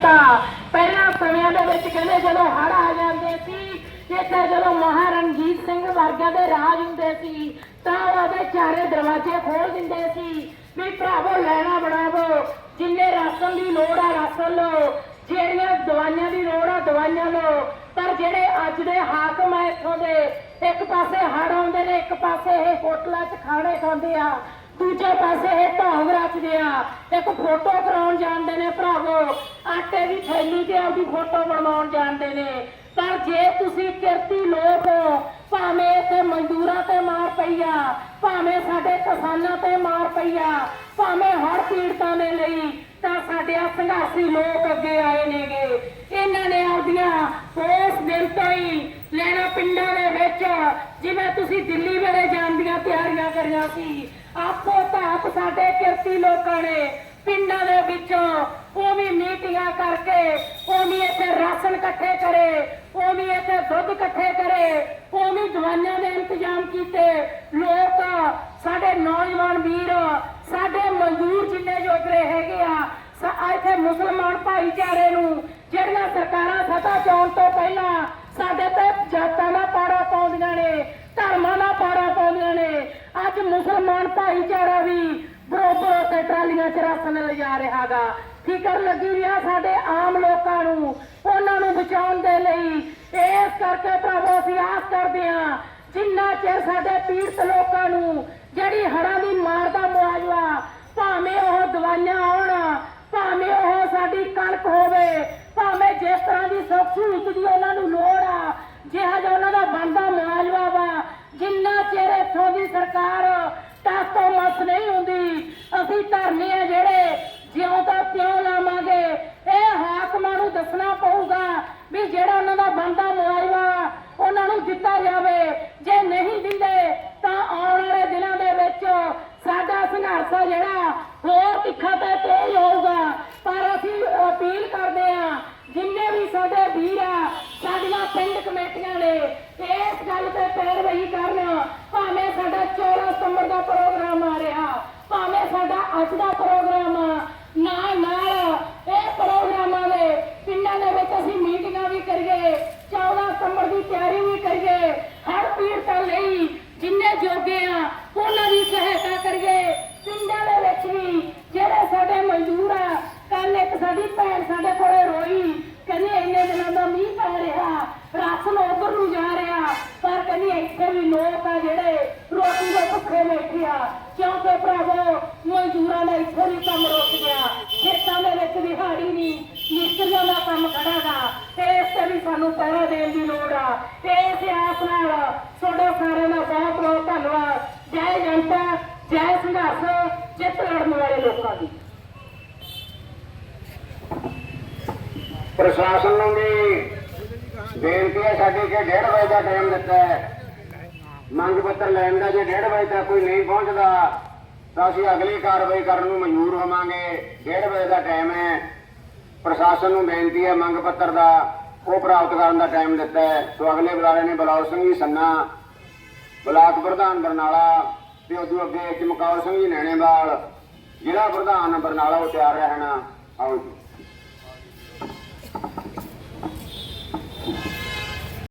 ਤਾਂ ਪਹਿਲਾਂ ਸਮਿਆਂ ਦੇ ਵਿੱਚ ਕਹਿੰਦੇ ਜਦੋਂ ਹੜ ਆ ਜਾਂਦੇ ਸੀ ਇੱਥੇ ਜਦੋਂ ਮਹਾਰਣਜੀਤ ਸਿੰਘ ਵਰਗਿਆਂ ਦੇ ਰਾਜ ਹੁੰਦੇ ਸੀ, ਤਾਂ ਉਹਦੇ ਚਾਰੇ ਦਰਵਾਜ਼ੇ ਖੋਲ ਦਿੰਦੇ ਸੀ ਵੀ ਭਰਾਵੋ, ਲੈਣਾ ਬਣਾਵੋ। ਜਿੰਨੇ ਰਾਸ਼ਨ ਦੀ ਲੋੜ ਆ, ਰਾਸ਼ਨ ਲਓ। ਜਿਹੜੀਆਂ ਦਵਾਈਆਂ ਦੀ ਲੋੜ ਆ, ਦਵਾਈਆਂ ਲਓ। ਪਰ ਜਿਹੜੇ ਅੱਜ ਦੇ ਹਾਕਮ ਆ ਇੱਥੋਂ ਦੇ, ਇੱਕ ਪਾਸੇ ਹੜ ਆਉਂਦੇ ਨੇ, ਇੱਕ ਪਾਸੇ ਇਹ ਹੋਟਲਾਂ 'ਚ ਖਾਣੇ ਖਾਂਦੇ ਆ। ਦੂਜੇ ਪਾਸੇ ਇਹ ਢੋਂਗ ਰਚਦੇ ਆ। ਇੱਕ ਫੋਟੋ ਕਰਾਉਣ ਜਾਂਦੇ ਨੇ ਭਰਾਵੋ। ਆਟੇ ਦੀ ਥੈਲੀ ਤੇ ਆਪਦੀ ਫੋਟੋ ਬਣਵਾਉਣ ਜਾਂਦੇ ਨੇ। ਪਰ ਜੇ ਤੁਸੀਂ ਕਿਰਤੀ ਲੋਕ ਹੋ, ਭਾਵੇਂ ਇੱਥੇ ਮਜ਼ਦੂਰਾਂ ਤੇ ਮਾਰ ਪਈਆ ਭਾਵੇਂ ਸਾਡੇ ਕਿਸਾਨਾਂ ਤੇ ਮਾਰ ਪਈਆ ਭਾਵੇਂ ਹਰ ਪੀੜਤਾਂ ਦੇ ਲਈ, ਤਾਂ ਸਾਡੇ ਆ ਸੰਘਰਸ਼ੀ ਲੋਕ ਅੱਗੇ ਆਏ ਨੇਗੇ। ਇਹਨਾਂ ਨੇ ਆਪਦੀਆਂ ਉਸ ਦਿਨ ਤੋਂ ਹੀ ਲੈਣਾ ਪਿੰਡਾਂ ਦੇ ਵਿੱਚ। ਜਿਵੇਂ ਤੁਸੀਂ ਦਿੱਲੀ ਵੇਲੇ ਜਾਣ ਦੀਆਂ ਤਿਆਰੀਆਂ ਕਰੀਆਂ ਸੀ, ਆਪੋ ਤਾਪ ਸਾਡੇ ਕਿਰਤੀ ਲੋਕਾਂ ਨੇ ਪਿੰਡਾਂ ਦੇ ਵਿੱਚੋਂ ਉਹ ਵੀ ਮੀਟਿੰਗਾਂ ਕਰਕੇ ਉਹ ਵੀ ਇੱਥੇ ਰਾਸ਼ਨ ਇਕੱਠੇ ਕਰੇ ਉਹ ਵੀ ਇੱਥੇ ਦੁੱਧ ਇਕੱਠੇ ਕਰੇ ਉਹ ਵੀ ਦਵਾਈਆਂ ਦੇ ਇੰਤਜ਼ਾਮ ਕੀਤੇ। ਲੋਕ ਸਾਡੇ ਨੌਜਵਾਨ ਵੀਰ, ਸਾਡੇ ਮਜ਼ਦੂਰ ਜਿੰਨੇ ਜੋਗਰੇ ਹੈਗੇ ਆ ਇੱਥੇ ਮੁਸਲਮਾਨ ਭਾਈਚਾਰੇ ਨੂੰ, ਜਿਹੜੀਆਂ ਸਰਕਾਰਾਂ ਸਤਾ ਚੋਣ ਤੋਂ ਪਹਿਲਾਂ ਸਾਡੇ ਤੇ ਜਾਤਾਂ ਦਾ ਪਾੜਾ ਪਾਉਂਦੀਆਂ ਨੇ ਧਰਮਾਂ ਦਾ ਪਾੜਾ ਪਾਉਂਦੀਆਂ ਨੇ ਅੱਜ ਮੁਸਲਮਾਨ ਭਾਈਚਾਰਾ ਵੀ ਬਰੋਬਰ ਉੱਥੇ ਟਰਾਲੀਆਂ ਚ ਰਾਸ਼ਨ ਲਿਜਾ ਰਿਹਾਗਾ। ਫਿਕਰ ਲੱਗੀ ਵੀ ਸਾਡੇ ਆਮ ਲੋਕਾਂ ਨੂੰ, ਉਹਨਾਂ ਨੂੰ ਬਚਾਉਣ ਦੇ ਲਈ। ਇਸ ਕਰਕੇ ਪ੍ਰਭੂ ਅਸੀਂ ਆਸ ਕਰਦੇ ਹਾਂ, ਜਿੰਨਾ ਚਿਰ ਸਾਡੇ ਪੀੜਤ ਲੋਕਾਂ ਨੂੰ ਜਿਹੜੀ ਹੜ੍ਹਾਂ ਦੀ ਮਾਰ ਦਾ ਮੁਆਵਜ਼ਾ, ਭਾਵੇਂ ਉਹ ਦਵਾਈਆਂ ਆਉਣ, ਭਾਵੇਂ ਉਹ ਸਾਡੀ ਕਣਕ ਹੋਵੇ, ਭਾਵੇਂ ਜਿਸ ਤਰ੍ਹਾਂ ਦੀ ਸੁੱਖ ਸਹੂਲਤ ਦੀ ਉਹਨਾਂ ਨੂੰ ਲੋੜ ਆ ਜਿਹੜਾ ਜਿਹਾ ਉਹਨਾਂ ਦਾ ਬਣਦਾ ਮੁਆਵਜ਼ਾ ਵਾ ਜਿੰਨਾ ਚਿਰ ਇੱਥੋਂ ਦੀ ਸਰਕਾਰ ਤਾਤੋਂ ਮਸ ਨਹੀਂ ਹੁੰਦੀ। ਅਸੀਂ ਧਰਨੇ ਆ ਜਿਹੜੇ, ਜਿਉਂ ਤਾਂ ਤਿਉਂ ਲਾਵਾਂਗੇ। ਇਹ ਹਾਕਮਾਂ ਨੂੰ ਦੱਸਣਾ ਪਊਗਾ ਵੀ ਜਿਹੜਾ ਉਹਨਾਂ ਦਾ ਬਣਦਾ ਮੁਆਵਜ਼ਾ, ਉਹਨਾਂ ਨੂੰ ਦਿੱਤਾ ਜਾਵੇ। ਜੇ ਨਹੀਂ ਦਿੰਦੇ, ਤਾਂ ਆਉਣ ਵਾਲੇ ਦਿਨਾਂ ਦੇ ਵਿੱਚ ਸਾਡਾ ਸੰਘਰਸ਼ ਆ ਜਿਹੜਾ ਹੋਰ ਤਿੱਖਾ ਤੇ ਤੇਜ਼ ਹੋਊਗਾ। ਪਰ ਅਸੀਂ ਅਪੀਲ ਕਰਦੇ ਆ ਸਾਡਾ ਦਾ ਪ੍ਰੋਗਰਾਮ, ਨਾਲ ਨਾਲ ਇਹ ਪ੍ਰੋਗਰਾਮਾਂ ਦੇ ਪਿੰਡਾਂ ਦੇ ਵਿੱਚ ਅਸੀਂ ਮੀਟਿੰਗਾਂ ਵੀ ਕਰੀਏ 14 ਸਤੰਬਰ ਦੀ ਤਿਆਰੀ ਵੀ ਕਰੀਏ, ਹਰ ਪੀੜਤਾਂ ਲਈ ਜਿੰਨੇ ਜੋਗੇ ਆ, ਉਹਨਾਂ ਦੀ ਸਹਾਇਤਾ ਕਰੀਏ। ਪਿੰਡਾਂ ਦੇ ਵਿੱਚ ਵੀ ਜਿਹੜੇ ਸਾਡੇ ਮਜ਼ਦੂਰ ਆ ਕੱਲ ਇੱਕ ਸਾਡੀ ਭੈਣ ਸਾਡੇ ਕੋਲੇ ਰੋਈ, ਕਹਿੰਦੀ ਇੰਨੇ ਦਿਨਾਂ ਦਾ ਮੀਂਹ ਪੈ ਰਿਹਾ ਰਾਸ਼ਨ ਉਧਰ ਨੂੰ ਜਾ ਰਿਹਾ, ਪਰ ਕਹਿੰਦੀ ਇੱਥੇ ਵੀ ਲੋਕ ਆ ਜਿਹੜੇ ਰੋਟੀ ਦੇ ਭੁੱਖੇ ਬੈਠੇ ਆ ਕਿਉਂਕਿ ਭਰਾਵੋ ਮਜ਼ਦੂਰਾਂ ਦਾ ਇੱਥੇ ਵੀ ਕੰਮ ਰੁਕ ਗਿਆ। ਖੇਤਾਂ ਦੇ ਵਿੱਚ ਦਿਹਾੜੀ ਨਹੀਂ ਮਿਸਤਰੀਆਂ ਦਾ ਕੰਮ ਖੜਾਗਾ ਤੇ ਇਸ ਤੇ ਵੀ ਸਾਨੂੰ ਪਹਿਰਾ ਦੇਣ ਦੀ ਲੋੜ ਆ। ਤੇ ਇਸ ਆਸ ਨਾਲ ਤੁਹਾਡੇ ਸਾਰਿਆਂ ਦਾ ਬਹੁਤ ਬਹੁਤ ਧੰਨਵਾਦ। ਜੈ ਜਨਤਾ, ਜੈ ਸੰਘਰਸ਼, ਜਿੱਤ ਲੜਨ ਵਾਲੇ ਲੋਕਾਂ ਦੀ। ਪ੍ਰਸ਼ਾਸਨ ਨੂੰ ਵੀ ਬੇਨਤੀ ਹੈ ਸਾਡੀ ਕਿ 1:30 ਵਜੇ ਦਾ ਟਾਈਮ ਦਿੱਤਾ ਹੈ। ਮੰਗ ਪੱਤਰ ਲੈਣ ਦਾ ਜੇ 1:30 ਵਜੇ ਤੱਕ ਕੋਈ ਨਹੀਂ ਪਹੁੰਚਦਾ ਤਾਂ ਅਸੀਂ ਅਗਲੀ ਕਾਰਵਾਈ ਕਰਨ ਨੂੰ ਮਨਜ਼ੂਰ ਹੋਵਾਂਗੇ। 1:30 ਵਜੇ ਦਾ ਟਾਈਮ ਹੈ। ਪ੍ਰਸ਼ਾਸਨ ਨੂੰ ਬੇਨਤੀ ਹੈ, ਮੰਗ ਪੱਤਰ ਦਾ ਉਹ ਪ੍ਰਾਪਤ ਕਰਨ ਦਾ ਟਾਈਮ ਦਿੱਤਾ ਹੈ। ਸੋ ਅਗਲੇ ਬੁਲਾਰੇ ਨੇ ਬਲੌਰ ਸਿੰਘ ਜੀ ਸੰਨਾ, ਬਲਾਕ ਪ੍ਰਧਾਨ ਬਰਨਾਲਾ ਤੇ ਉਦੋਂ ਅੱਗੇ ਚਮਕੌਰ ਸਿੰਘ ਜੀ ਨੈਣੇਵਾਲ, ਜ਼ਿਲ੍ਹਾ ਪ੍ਰਧਾਨ ਬਰਨਾਲਾ ਉਹ ਤਿਆਰ ਰਹਿਣਾ ਆਓ ਜੀ।